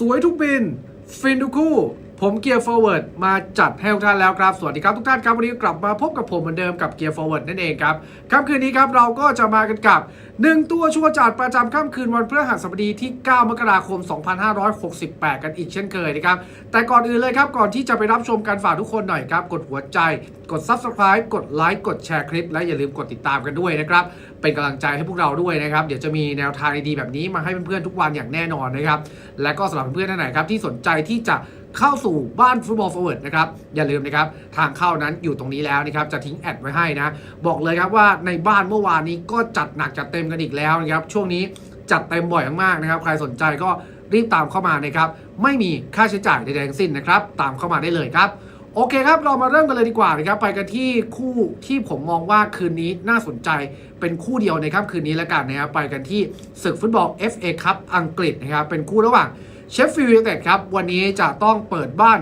สวยทุกบิน ฟินทุกคู่ ผมเกียร์ Forward มาจัดให้ทุกท่านแล้วครับ สวัสดีครับทุกท่านครับ วันนี้กลับมาพบกับผมเหมือนเดิมกับเกียร์ Forward นั่นเองครับค่ำคืนนี้ครับเราก็จะมากันกับ 1 ตัวชัวจัดประจำค่ำคืนวันพฤหัสบดีที่ 9 มกราคม 2568 กันอีกเช่นเคยนะครับ แต่ก่อนอื่นเลยครับ ก่อนที่จะไปรับชมกันฝากทุกคนหน่อยครับ กดหัวใจ กด Subscribe กดไลค์กดแชร์คลิป และอย่าลืมกดติดตามกันด้วยนะครับเป็นกำลังใจให้พวกเราด้วยนะครับเดี๋ยวจะมีแนวทางดีๆแบบนี้มาให้เพื่อนๆทุกวันอย่างแน่นอนนะครับและก็สำหรับเพื่อนๆท่านไหนครับที่สนใจที่จะ เข้าสู่บ้านฟุตบอล forward นะครับ อย่าลืมนะครับ ทางเข้านั้นอยู่ตรงนี้แล้วนะครับ จะทิ้งแอดไว้ให้นะ บอกเลยครับว่าในบ้านเมื่อวานนี้ก็จัดหนักจัดเต็มกันอีกแล้วนะครับ ช่วงนี้จัดเต็มบ่อยมากๆนะครับ ใครสนใจก็รีบตามเข้ามานะครับ ไม่มีค่าใช้จ่ายใดๆทั้งสิ้นนะครับ ตามเข้ามาได้เลยครับ โอเคครับ เรามาเริ่มกันเลยดีกว่านะครับ ไปกันที่คู่ที่ผมมองว่าคืนนี้น่าสนใจเป็นคู่เดียวในค่ำคืนนี้แล้วกันนะครับ ไปกันที่ศึกฟุตบอล FA ครับอังกฤษนะครับ เป็นคู่ระหว่าง เชฟฟิลด์ยูไนเต็ดครับวันนี้จะต้องเปิดบ้าน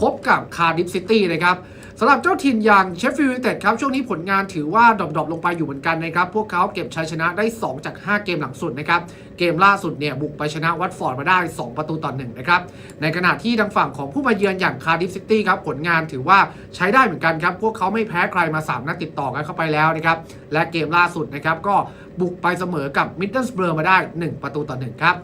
พบกับคาร์ดิฟซิตี้นะครับสำหรับเจ้าถิ่นอย่างเชฟฟิลด์ยูไนเต็ดครับช่วงนี้ผลงานถือว่าดรอปๆลงไปอยู่เหมือนกันนะครับ พวกเขาเก็บชัยชนะได้ 2 จาก 5 เกมหลังสุดนะครับ เกมล่าสุดเนี่ยบุกไปชนะวัตฟอร์ดมาได้ 2 ประตูต่อ1นะครับ ในขณะที่ทางฝั่งของผู้มาเยือนอย่างคาร์ดิฟซิตี้ครับผลงานถือว่าใช้ได้เหมือนกันครับ พวกเขาไม่แพ้ใครมา 3 นัดติดต่อกันเข้าไปแล้วนะครับและเกมล่าสุดนะครับก็บุกไปเสมอกับมิดเดิลสเบอร์มาได้ 1 ประตูต่อ1ครับ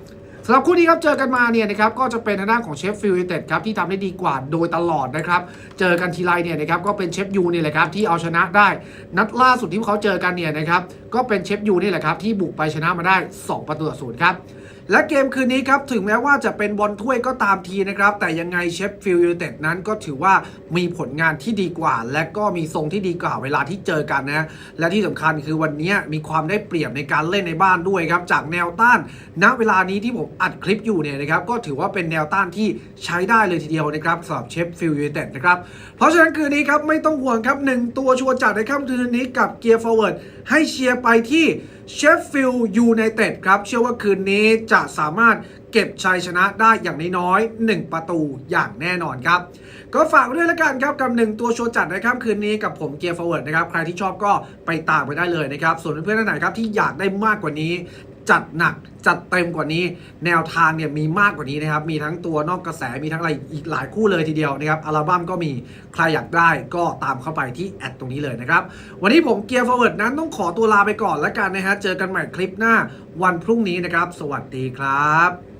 สำหรับคู่นี้ครับเจอกันมาเนี่ยนะครับก็จะเป็นทางด้านของเชฟฟิลด์ยูไนเต็ดครับที่ทำได้ดีกว่าโดยตลอดนะครับเจอกันทีไรเนี่ยนะครับก็เป็นเชฟยูนี่แหละครับที่เอาชนะได้นัดล่าสุดที่พวกเขาเจอกันเนี่ยนะครับ ก็เป็นเชฟยูนี่แหละครับที่บุกไปชนะมาได้ 2 ประตูต่อศูนย์ครับและเกมคืนนี้ครับถึงแม้ว่าจะเป็นบอลถ้วยก็ตามทีนะครับ แต่ยังไงเชฟฟิลด์ยูไนเต็ดนั้นก็ถือว่ามีผลงานที่ดีกว่า และก็มีทรงที่ดีกว่าเวลาที่เจอกันนะ และที่สำคัญคือวันนี้มีความได้เปรียบในการเล่นในบ้านด้วยครับ จากแนวต้านณเวลานี้ที่ผมอัดคลิปอยู่เนี่ยนะครับก็ถือว่าเป็นแนวต้านที่ใช้ได้เลยทีเดียวนะครับสำหรับเชฟฟิลด์ยูไนเต็ดนะครับเพราะฉะนั้นคืนนี้ครับไม่ต้องห่วงครับหนึ่งตัวชัวร์จัดในค่ำคืนนี้กับเกียร์ฟอร์เวิร์ดให้เชียร์ไปที่เชฟฟิลด์ยูไนเต็ดครับ เชื่อว่าคืนนี้จะสามารถเก็บชัยชนะได้อย่างน้อยๆ1ประตูอย่างแน่นอนครับ ก็ฝากด้วยละกันครับกับหนึ่งตัวโชว์จัดในค่ำคืนนี้กับผมเกียร์ฟอร์เวิร์ดนะครับ ใครที่ชอบก็ไปตามไปได้เลยนะครับ ส่วนเพื่อนๆท่านไหนครับที่อยากได้มากกว่านี้ จัดหนักจัดเต็มกว่านี้ แนวทางเนี่ยมีมากกว่านี้นะครับ มีทั้งตัวนอกกระแสมีทั้งอะไรอีกหลายคู่เลยทีเดียวนะครับอัลบั้มก็มีใครอยากได้ก็ตามเข้าไปที่แอดตรงนี้เลยนะครับ วันนี้ผมเกียร์ฟอร์เวิร์ดนั้นต้องขอตัวลาไปก่อนแล้วกันนะฮะเจอกันใหม่คลิปหน้าวันพรุ่งนี้นะครับ สวัสดีครับ